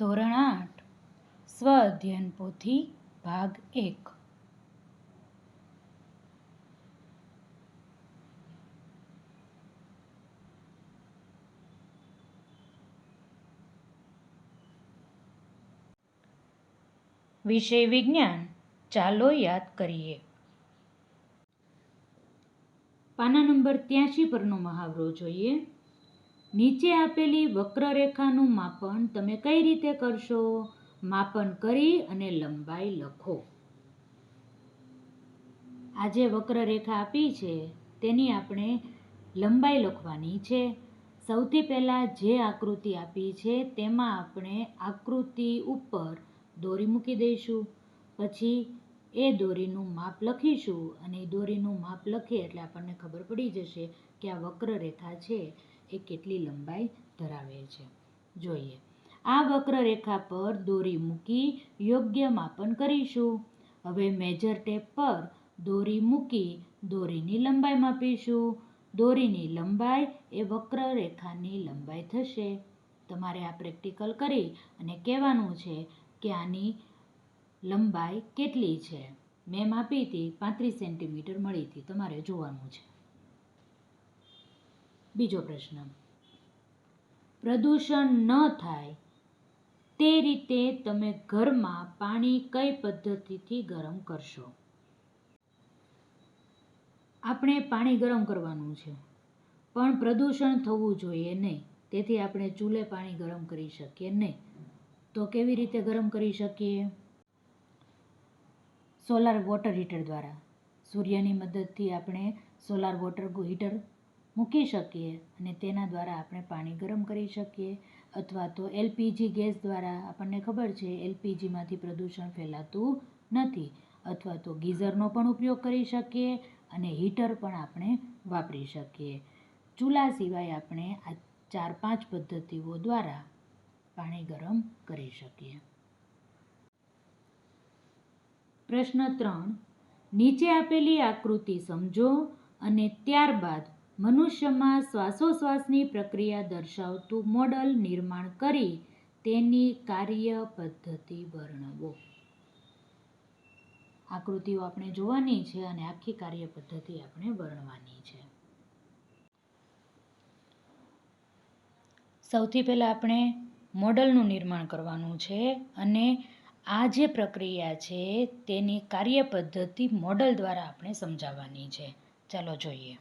ધોરણ આઠ સ્વ અધ્યયન પોથી ભાગ એક. વિષય વિજ્ઞાન, ચાલો યાદ કરીએ. પાના નંબર ત્યાંશી પરનો મહાવરો જોઈએ. નીચે આપેલી વક્રરેખાનું માપન તમે કઈ રીતે કરશો? માપન કરી અને લંબાઈ લખો. આ જે વક્રરેખા આપી છે, તેની આપણે લંબાઈ લખવાની છે. સૌથી પહેલાં જે આકૃતિ આપી છે, તેમાં આપણે આકૃતિ ઉપર દોરી મૂકી દઈશું. પછી એ દોરીનું માપ લખીશું અને એ દોરીનું માપ લખીએ એટલે આપણને ખબર પડી જશે કે આ વક્રરેખા છે. એ કેટલી લંબાઈ ધરાવે છે? જોઈએ. આ વક્રરેખા પર દોરી મૂકી યોગ્ય માપન કરીશું. હવે મેજર ટેપ પર દોરી મૂકી દોરીની લંબાઈ માપીશું. દોરીની લંબાઈ એ વક્રરેખાની લંબાઈ થશે. તમારે આ પ્રેક્ટિકલ કરી અને કહેવાનું છે કે આની લંબાઈ કેટલી છે. મેં માપી હતી, પાંત્રીસ સેન્ટીમીટર મળી હતી. તમારે જોવાનું છે. બીજો પ્રશ્ન. પ્રદૂષણ ન થાય તે રીતે તમે ઘરમાં પાણી કઈ પદ્ધતિથી ગરમ કરશો? આપણે પાણી ગરમ કરવાનું છે, પણ પ્રદૂષણ થવું જોઈએ નહીં. તેથી આપણે ચૂલે પાણી ગરમ કરી શકીએ નહીં. તો કેવી રીતે ગરમ કરી શકીએ? સોલાર વોટર હીટર દ્વારા. સૂર્યની મદદથી આપણે સોલાર વોટર હીટર મૂકી શકીએ અને તેના દ્વારા આપણે પાણી ગરમ કરી શકીએ અથવા તો એલપીજી ગેસ દ્વારા આપણને ખબર છે એલપીજીમાંથી પ્રદૂષણ ફેલાતું નથી અથવા તો ગીઝરનો પણ ઉપયોગ કરી શકીએ અને હીટર પણ આપણે વાપરી શકીએ. ચૂલા સિવાય આપણે આ ચાર પાંચ પદ્ધતિઓ દ્વારા પાણી ગરમ કરી શકીએ. પ્રશ્ન ત્રણ. નીચે આપેલી આકૃતિ સમજો અને ત્યારબાદ મનુષ્યમાં શ્વાસોશ્વાસની પ્રક્રિયા દર્શાવતું મોડલ નિર્માણ કરી તેની કાર્ય પદ્ધતિ વર્ણવો. આકૃતિઓ આપણે જોવાની છે અને આખી કાર્ય પદ્ધતિ આપણે વર્ણવાની છે. સૌથી પહેલાં આપણે મોડલનું નિર્માણ કરવાનું છે અને આ જે પ્રક્રિયા છે તેની કાર્ય પદ્ધતિ મોડલ દ્વારા આપણે સમજાવવાની છે. ચાલો જોઈએ.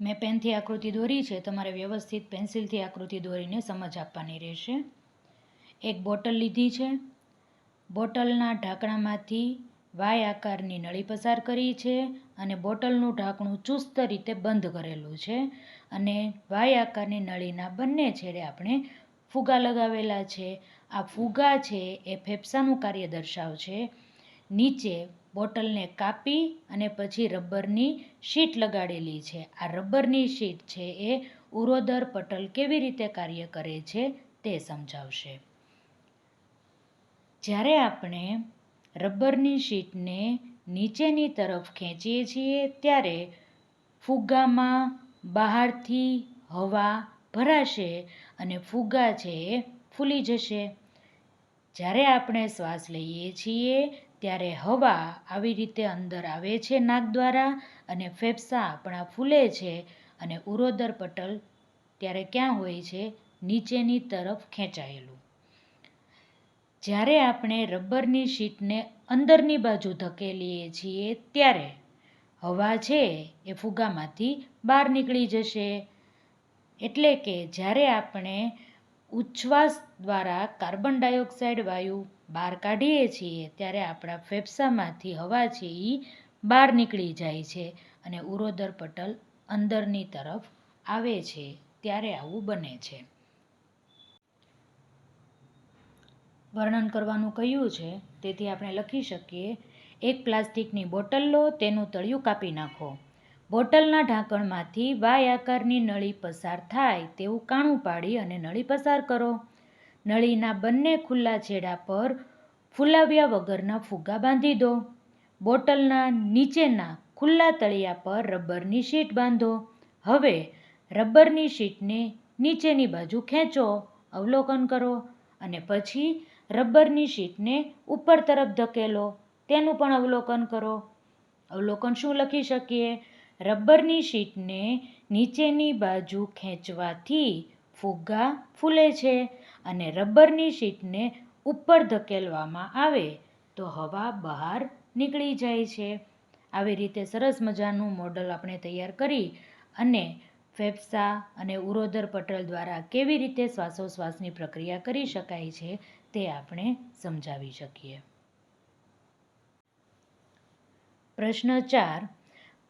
મેં પેનથી આકૃતિ દોરી છે. તમારે વ્યવસ્થિત પેન્સિલથી આકૃતિ દોરીને સમજ આપવાની રહેશે. એક બોટલ લીધી છે. બોટલના ઢાંકણામાંથી વાય આકારની નળી પસાર કરી છે અને બોટલનું ઢાંકણું ચુસ્ત રીતે બંધ કરેલું છે અને વાય આકારની નળીના બંને છેડે આપણે ફુગા લગાવેલા છે. આ ફુગા છે એ ફેફસાનું કાર્ય દર્શાવશે. નીચે બોટલને કાપી અને પછી રબરની શીટ લગાડેલી છે. આ રબરની શીટ છે એ ઉરોદર પટલ કેવી રીતે કાર્ય કરે છે તે સમજાવશે. જ્યારે આપણે રબરની શીટને નીચેની તરફ ખેંચીએ છીએ, ત્યારે ફુગ્ગામાં બહારથી હવા ભરાશે અને ફુગ્ગા છે એ ફૂલી જશે. જ્યારે આપણે શ્વાસ લઈએ છીએ ત્યારે હવા આવી રીતે અંદર આવે છે નાક દ્વારા અને ફેફસા આપણા ફૂલે છે અને ઉરોદર પટલ ત્યારે ક્યાં હોય છે નીચેની તરફ ખેંચાયેલું. જ્યારે આપણે રબરની શીટને અંદરની બાજુ ધકેલીએ છીએ ત્યારે હવા છે એ ફુગ્ગામાંથી બહાર નીકળી જશે. એટલે કે જ્યારે આપણે ઉચ્છ્વાસ દ્વારા કાર્બન ડાયોક્સાઇડ વાયુ બહાર કાઢીએ છીએ, ત્યારે આપણા ફેફસામાંથી હવા છે એ બહાર નીકળી જાય છે અને ઉરોદર પટલ અંદરની તરફ આવે છે, ત્યારે આવું બને છે. વર્ણન કરવાનું કહ્યું છે? તેથી આપણે લખી શકીએ, એક પ્લાસ્ટિકની બોટલ લો, તેનું તળિયું કાપી નાખો. બોટલના ઢાંકણમાંથી વાય આકારની નળી પસાર થાય તેવું કાણું પાડી અને નળી પસાર કરો. નળીના બંને ખુલ્લા છેડા પર ફૂલાવ્યા વગરના ફુગ્ગા બાંધી દો. બોટલના નીચેના ખુલ્લા તળિયા પર રબરની શીટ બાંધો. હવે રબરની શીટને નીચેની બાજુ ખેંચો, અવલોકન કરો અને પછી રબરની શીટને ઉપર તરફ ધકેલો, તેનું પણ અવલોકન કરો. અવલોકન શું લખી શકીએ? રબરની શીટને નીચેની બાજુ ખેંચવાથી ફુગ્ગા ફૂલે છે. અને રબરની શીટને ઉપર ધકેલવામાં આવે તો હવા બહાર નીકળી જાય છે. આવી રીતે સરસ મજાનું મોડલ આપણે તૈયાર કરી અને ફેફસા અને ઉરોદર પટલ દ્વારા કેવી રીતે શ્વાસોશ્વાસની પ્રક્રિયા કરી શકાય છે તે આપણે સમજાવી શકીએ. પ્રશ્ન ચાર,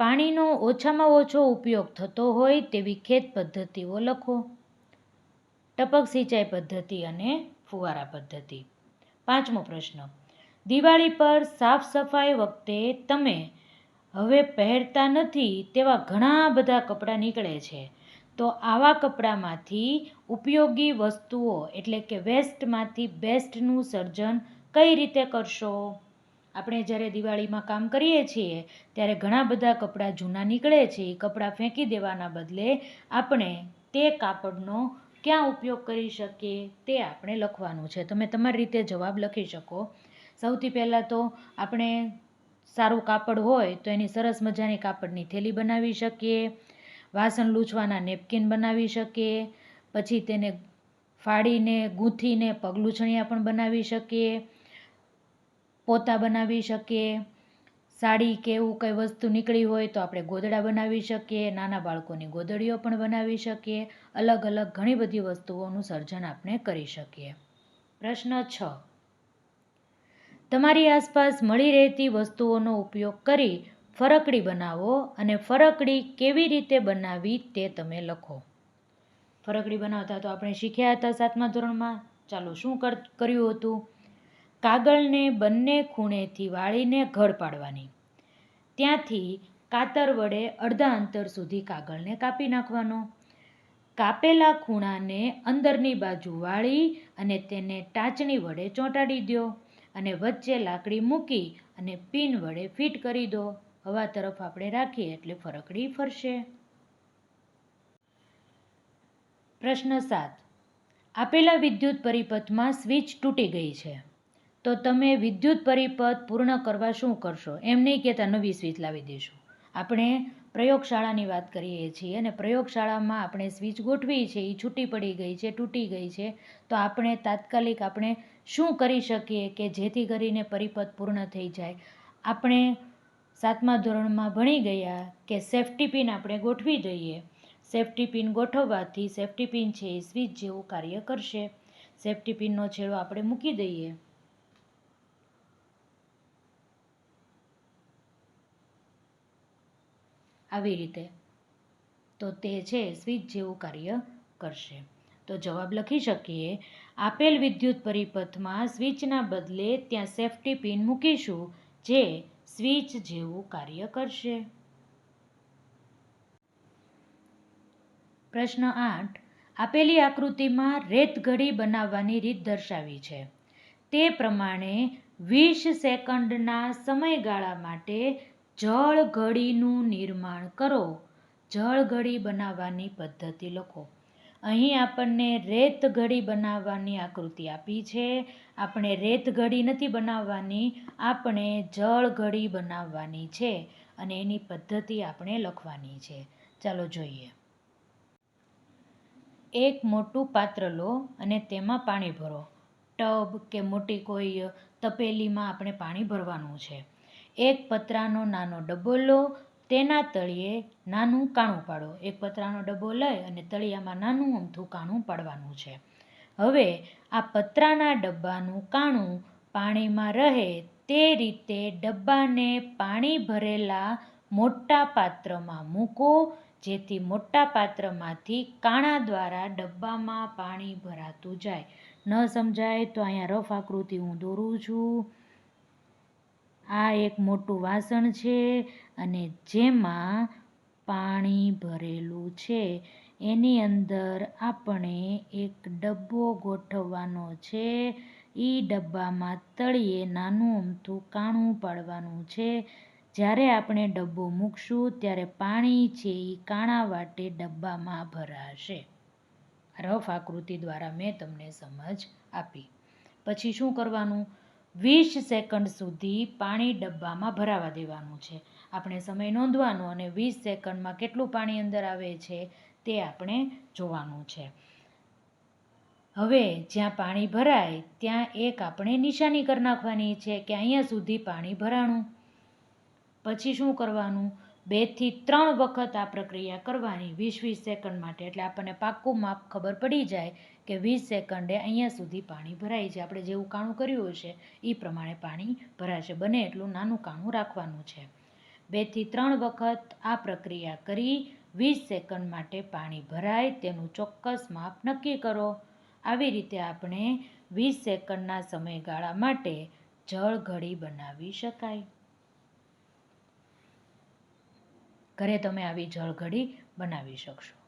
પાણીનો ઓછામાં ઓછો ઉપયોગ થતો હોય તેવી ખેત પદ્ધતિઓ લખો. ટપક સિંચાઈ પદ્ધતિ અને ફુવારા પદ્ધતિ. પાંચમો પ્રશ્ન. દિવાળી પર સાફ સફાઈ વખતે તમે હવે પહેરતા નથી તેવા ઘણા બધા કપડાં નીકળે છે. તો આવા કપડામાંથી ઉપયોગી વસ્તુઓ એટલે કે વેસ્ટમાંથી બેસ્ટનું સર્જન કઈ રીતે કરશો? આપણે જ્યારે દિવાળીમાં કામ કરીએ છીએ, ત્યારે ઘણા બધા કપડાં જૂના નીકળે છે. એ કપડાં ફેંકી દેવાના બદલે આપણે તે કાપડનો ક્યાં ઉપયોગ કરી શકીએ તે આપણે લખવાનું છે. તમે તમારી રીતે જવાબ લખી શકો. સૌથી પહેલાં તો આપણે સારું કાપડ હોય તો એની સરસ મજાની કાપડની થેલી બનાવી શકીએ. વાસણ લૂછવાના નેપકિન બનાવી શકીએ. પછી તેને ફાડીને, ગૂંથીને પગલૂછણિયા પણ બનાવી શકીએ. પોતા બનાવી શકીએ. સાડી કે એવું કંઈ વસ્તુ નીકળી હોય તો આપણે ગોદડા બનાવી શકીએ, નાના બાળકોની ગોદડીઓ પણ બનાવી શકીએ, અલગ અલગ ઘણી બધી વસ્તુઓનું સર્જન આપણે કરી શકીએ. પ્રશ્ન છ. તમારી આસપાસ મળી રહેતી વસ્તુઓનો ઉપયોગ કરી ફરકડી બનાવો અને ફરકડી કેવી રીતે બનાવી તે તમે લખો. ફરકડી બનાવતા તો આપણે શીખ્યા હતા સાતમા ધોરણમાં. ચાલો શું કર્યું હતું? કાગળને બંને ખૂણેથી વાળીને ઘડ પાડવાની. ત્યાંથી કાતર વડે અડધા અંતર સુધી કાગળને કાપી નાખવાનો. કાપેલા ખૂણાને અંદરની બાજુ વાળી અને તેને ટાચણી વડે ચોંટાડી દો અને વચ્ચે લાકડી મૂકી અને પિન વડે ફિટ કરી દો. હવા તરફ આપણે રાખીએ એટલે ફરકડી ફરશે. પ્રશ્ન સાત. આપેલા વિદ્યુત પરિપથમાં સ્વિચ તૂટી ગઈ છે. તો તમે વિદ્યુત પરિપથ પૂર્ણ કરવા શું કરશો? એમ નહીં કહેતા નવી સ્વિચ લાવી દઈશું આપણે પ્રયોગશાળાની વાત કરીએ છીએ અને પ્રયોગશાળામાં આપણે સ્વિચ ગોઠવી છે એ છૂટી પડી ગઈ છે, તૂટી ગઈ છે, તો આપણે તાત્કાલિક આપણે શું કરી શકીએ કે જેથી કરીને પરિપથ પૂર્ણ થઈ જાય? આપણે સાતમા ધોરણમાં ભણી ગયા કે સેફ્ટી પિન આપણે ગોઠવી દઈએ. સેફ્ટી પિન ગોઠવવાથી સેફ્ટી પિન છે એ સ્વિચ જેવું કાર્ય કરશે. સેફ્ટી પિનનો છેડો આપણે મૂકી દઈએ. આવી રીતે. તો તે છે સ્વિચ જેવું કાર્ય કરશે. તો જવાબ લખી શકીએ, આપેલ વિદ્યુત પરિપથમાં સ્વિચના બદલે ત્યાં સેફ્ટી પિન મૂકીશું જે સ્વિચ જેવું કાર્ય કરશે. પ્રશ્ન આઠ, આપેલી આકૃતિમાં રેત ઘડી બનાવવાની રીત દર્શાવી છે. તે પ્રમાણે વીસ સેકન્ડના સમયગાળા માટે જળ ઘડીનું નિર્માણ કરો. જળ ઘડી બનાવવાની પદ્ધતિ લખો. અહીં આપણને રેત ઘડી બનાવવાની આકૃતિ આપી છે. આપણે રેત ઘડી નથી બનાવવાની, આપણે જળ ઘડી બનાવવાની છે અને એની પદ્ધતિ આપણે લખવાની છે. ચાલો જોઈએ. એક મોટું પાત્ર લો અને તેમાં પાણી ભરો. ટબ કે મોટી કોઈ તપેલીમાં આપણે પાણી ભરવાનું છે. એક પતરાનો નાનો ડબ્બો લો, તેના તળિયે નાનું કાણું પાડો. એક પતરાનો ડબ્બો લઈ અને તળિયામાં નાનું અમથું કાણું પાડવાનું છે. હવે આ પતરાના ડબ્બાનું કાણું પાણીમાં રહે તે રીતે ડબ્બાને પાણી ભરેલા મોટા પાત્રમાં મૂકો, જેથી મોટા પાત્રમાંથી કાણા દ્વારા ડબ્બામાં પાણી ભરાતું જાય. ન સમજાય તો અહીંયા રફ આકૃતિ હું દોરું છું. આ એક મોટું વાસણ છે અને જેમાં પાણી ભરેલું છે. એની અંદર આપણે એક ડબ્બો ગોઠવવાનો છે. એ ડબ્બામાં તળિયે નાનું અમથું કાણું પાડવાનું છે. જ્યારે આપણે ડબ્બો મૂકશું ત્યારે પાણી છે એ કાણા વાટે ડબ્બામાં ભરાશે. રફ આકૃતિ દ્વારા મેં તમને સમજ આપી. પછી શું કરવાનું? વીસ સેકન્ડ સુધી પાણી ડબ્બામાં ભરાવા દેવાનું છે. આપણે સમય નોંધવાનો અને વીસ સેકન્ડમાં કેટલું પાણી અંદર આવે છે તે આપણે જોવાનું છે. હવે જ્યાં પાણી ભરાય, ત્યાં એક આપણે નિશાની કરી નાખવાની છે કે અહીંયા સુધી પાણી ભરાણું. પછી શું કરવાનું? બેથી ત્રણ વખત આ પ્રક્રિયા કરવાની વીસ વીસ સેકન્ડ માટે. એટલે આપણને પાક્કું માપ ખબર પડી જાય કે વીસ સેકન્ડે અહીંયા સુધી પાણી ભરાય છે. આપણે જેવું કાણું કર્યું હશે એ પ્રમાણે પાણી ભરાશે. બને એટલું નાનું કાણું રાખવાનું છે. બેથી ત્રણ વખત આ પ્રક્રિયા કરી વીસ સેકન્ડ માટે પાણી ભરાય. તેનું ચોક્કસ માપ નક્કી કરો. આવી રીતે આપણે વીસ સેકન્ડના સમયગાળા માટે જળ ઘડી બનાવી શકાય. ઘરે તમે આવી જળઘડી બનાવી શકશો.